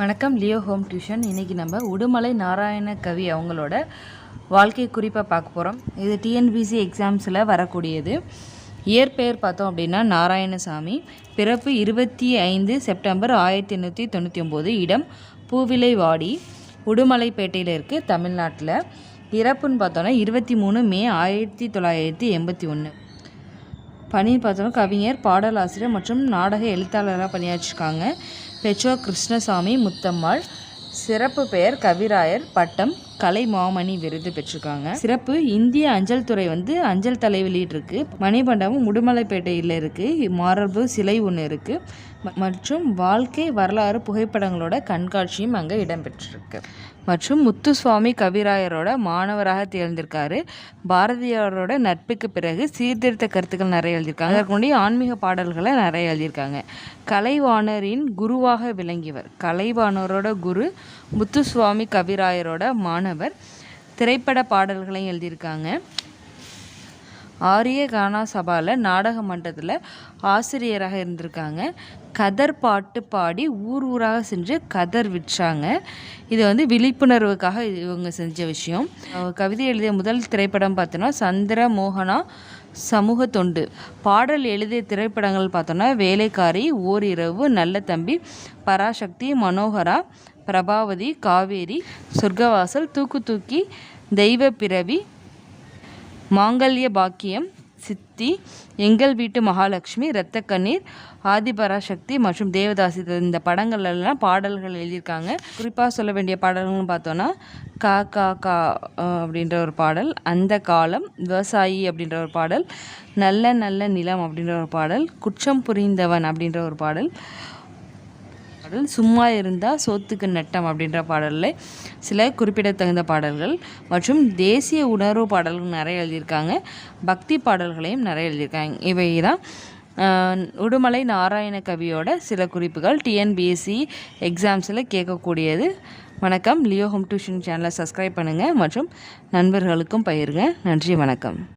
வணக்கம் Leo home tuition. இன்றைக்கி நம்ம உடுமலை நாராயண கவி அவங்களோட வாழ்க்கை குறிப்பாக பார்க்க போகிறோம் இது டிஎன்பிசி எக்ஸாம்ஸில் வரக்கூடியது. இயற்பெயர் பார்த்தோம் அப்படின்னா நாராயணசாமி. பிறப்பு இருபத்தி ஐந்து செப்டம்பர் ஆயிரத்தி எண்ணூற்றி தொண்ணூற்றி ஒம்பது இடம் பூவிலைவாடி உடுமலைப்பேட்டையில் இருக்குது தமிழ்நாட்டில். இறப்புன்னு பார்த்தோன்னா இருபத்தி மூணு மே ஆயிரத்தி தொள்ளாயிரத்தி எண்பத்தி ஒன்று பணி பார்த்தோன்னா கவிஞர் பாடலாசிரியர் மற்றும் நாடக எழுத்தாளராக பணியாற்றிருக்காங்க. பெற்றோர் கிருஷ்ணசாமி முத்தம்மாள் சிறப்பு பெயர் கவிராயர் பட்டம் கலை மாமணி விருது பெற்றிருக்காங்க. சிறப்பு இந்திய அஞ்சல் துறை வந்து அஞ்சல் தலை வெளியிட்டிருக்கு மணிமண்டபம் உடுமலைப்பேட்டையில் இருக்குது மாரபு சிலை ஒன்று இருக்குது மற்றும் வாழ்க்கை வரலாறு புகைப்படங்களோட கண்காட்சியும் அங்கே இடம்பெற்றிருக்கு. மற்றும் முத்துசுவாமி கவிராயரோட மாணவராக தேர்ந்திருக்காரு பாரதியாரோட நட்புக்கு பிறகு சீர்திருத்த கருத்துக்கள் நிறைய எழுதியிருக்காங்க. அதற்கு முன்னாடி ஆன்மீக பாடல்களை நிறைய எழுதியிருக்காங்க. கலைவாணரின் குருவாக விளங்கியவர். கலைவாணரோட குரு முத்துசுவாமி கவிராயரோட மாணவர். திரைப்பட பாடல்களையும் எழுதியிருக்காங்க. ஆரிய கானா சபாவில் நாடக மன்றத்தில் ஆசிரியராக இருந்திருக்காங்க. கதர் பாட்டு பாடி ஊர் ஊராக சென்று கதர் விற்றாங்க. இது வந்து விழிப்புணர்வுக்காக இவங்க செஞ்ச விஷயம். கவிதை எழுதிய முதல் திரைப்படம் பார்த்தோன்னா சந்திர மோகனா சமூக தொண்டு. பாடல் எழுதிய திரைப்படங்கள் பார்த்தோன்னா வேலைக்காரி ஓரிரவு நல்ல தம்பி பராசக்தி மனோகரா பிரபாவதி காவேரி சொர்க்கவாசல் தூக்கு தூக்கி தெய்வ பிறவி மாங்கல்ய பாக்கியம் சித்தி எங்கள் வீட்டு மகாலட்சுமி இரத்த கண்ணீர் ஆதிபராசக்தி மற்றும் தேவதாசி இந்த படங்கள்லாம் பாடல்கள் எழுதியிருக்காங்க. குறிப்பாக சொல்ல வேண்டிய பாடல்கள்னு பார்த்தோன்னா கா கா கா அப்படின்ற ஒரு பாடல் அந்த காலம் விவசாயி அப்படின்ற ஒரு பாடல் நல்ல நல்ல நிலம் அப்படின்ற ஒரு பாடல் குற்றம் புரிந்தவன் அப்படின்ற ஒரு பாடல் பாடல் சும்மா இருந்தால் சோத்துக்கு நட்டம் அப்படின்ற பாடலில் சில குறிப்பிடத்தகுந்த பாடல்கள் மற்றும் தேசிய உணர்வு பாடல்கள் நிறைய எழுதியிருக்காங்க. பக்தி பாடல்களையும் நிறைய எழுதியிருக்காங்க. இவை தான் உடுமலை நாராயண கவியோட சில குறிப்புகள். டிஎன்பிஎஸ்சி எக்ஸாம்ஸில் கேட்கக்கூடியது. வணக்கம். லியோ ஹோம் டியூஷன் சேனலை சப்ஸ்கிரைப் பண்ணுங்கள் மற்றும் நண்பர்களுக்கும் பயிருங்க நன்றி வணக்கம்.